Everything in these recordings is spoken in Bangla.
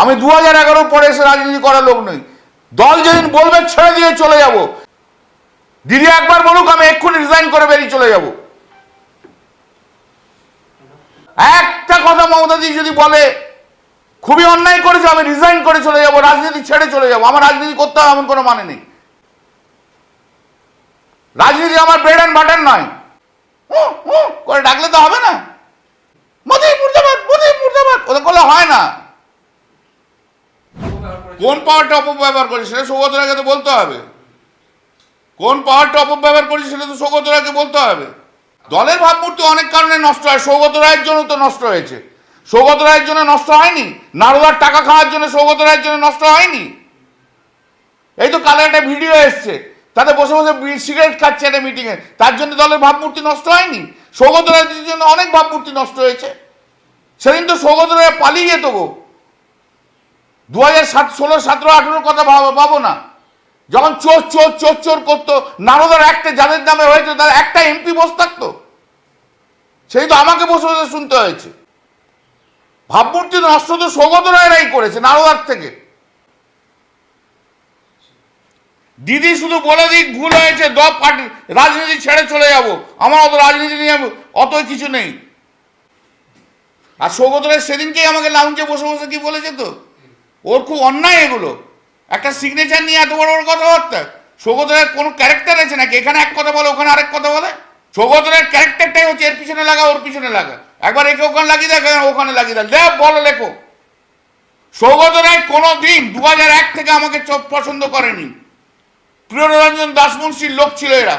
আমি দু হাজার এগারো পরে এসে রাজনীতি করার লোক নই। দল যেদিন বলবে ছেড়ে দিয়ে চলে যাব। দিদি একবার বলুক, আমি এক্ষুনি রিজাইন করে বেরিয়ে চলে যাব। একটা কথা মমতাদি যদি বলে, খুবই অন্যায় করেছে, আমি রিজাইন করে চলে যাব, রাজনীতি ছেড়ে চলে যাব। আমার রাজনীতি করতে হবে এমন কোনো মানে নেই। রাজনীতি আমার ব্রেড অ্যান্ড বাটার নয়। করে ডাকলে তো হবে না। মোদি মুর্দাবাদ মোদি মুর্দাবাদ ওদের করলে হয় না। কোন পাওয়ারটা অপব্যবহার করে সেটা সৌগতরাকে তো বলতে হবে। কোন পাওয়ারটা অপব্যবহার করেছে সেটা তো সৌগত রায়কে বলতে হবে। দলের ভাবমূর্তি অনেক কারণে নষ্ট হয় সৌগত রায়ের জন্য তো নষ্ট হয়েছে। সৌগত রায়ের জন্য নষ্ট হয়নি, নারদার টাকা খাওয়ার জন্য সৌগত রায়ের জন্য নষ্ট হয়নি। এই তো কালে একটা ভিডিও এসছে, তাতে বসে বসে সিগারেট খাচ্ছে একটা মিটিংয়ে তার জন্য দলের ভাবমূর্তি নষ্ট হয়নি সৌগত রায়ের জন্য অনেক ভাবমূর্তি নষ্ট হয়েছে। সেদিন তো সৌগত রায় পালিয়ে যেত গো। দু হাজার সাত ষোলো, সতেরো, আঠেরোর কথা ভাব- পাবো না। যখন চোর চোর চোর চোর করতো, নারদার একটা যাদের নামে হয়েছে, তার একটা এমপি বসে থাকতো। সেই তো আমাকে বসে বসে শুনতে হয়েছে। ভাবমূর্তি নষ্ট তো সৌগত রায়রাই করেছে, নারদার থেকে। দিদি শুধু বলে দিক, ভুল হয়েছে দপ পার্টি, রাজনীতি ছেড়ে চলে যাব। আমার অত রাজনীতি নিয়ে অত কিছু নেই। আর সৌগত রায় সেদিনকেই আমাকে লাউঞ্চে বসে বসে কি বলেছে তো? ওর খুব অন্যায় এগুলো। একটা সিগনেচার নিয়ে এত বড় বড় কথাবার্তা। সৌগত রায়ের কোনো ক্যারেক্টার আছে নাকি? এখানে এক কথা বলে, ওখানে আরেক কথা বলে? সৌগত রায়ের ক্যারেক্টারটাই হচ্ছে এর পিছনে লাগা, ওর পিছনে লাগা। একবার একে ওখানে লাগিয়ে দেখ ওখানে লাগিয়ে দেখ। দেখ, বলো, লেখো। সৌগত রায় কোনো দিন দু হাজার এক থেকে আমাকে চোখ পছন্দ করেনি। প্রিয়রঞ্জন দাসমুন্সির লোক ছিল এরা।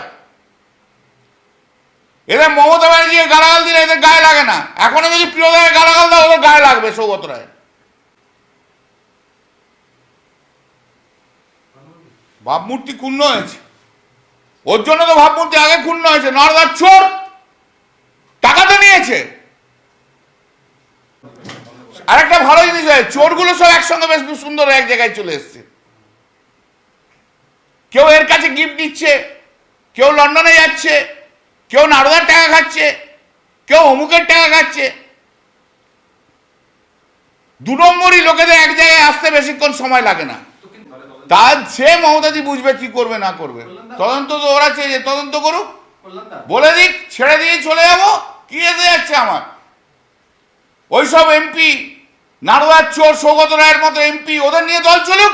এদের মমতা ব্যানার্জি গালাগাল দিলে এদের গায়ে লাগে না। এখনও যদি প্রিয় রায় গালাগাল দাও, ওদের গায়ে লাগবে সৌগত রায় ভাবমূর্তি ক্ষুণ্ণ হয়েছে। ওর জন্য তো ভাবমূর্তি আগে ক্ষুণ্ণ হয়েছে, নর্দার চোর টাকা তো নিয়েছে। আরেকটা ভালো জিনিস হয় চোরগুলো সব একসঙ্গে বেশ সুন্দর এক জায়গায় চলে এসছে। কেউ এর কাছে গিফট দিচ্ছে, কেউ লন্ডনে যাচ্ছে, কেউ নারদার টাকা খাচ্ছে, কেউ অমুকের টাকা খাচ্ছে। দু নম্বরই লোকেদের এক জায়গায় আসতে বেশিক্ষণ সময় লাগে না। তার সে মমতাজি বুঝবে কি করবে না করবে। তদন্ত তো ওরা চেয়ে তদন্ত করুক। বলে দিক ছেড়ে দিয়ে চলে যাব। কি এসে যাচ্ছে আমার? ওইসব এমপি নারুয়ার চোর সৌগত রায়ের মতো এমপি ওদের নিয়ে দল চলুক।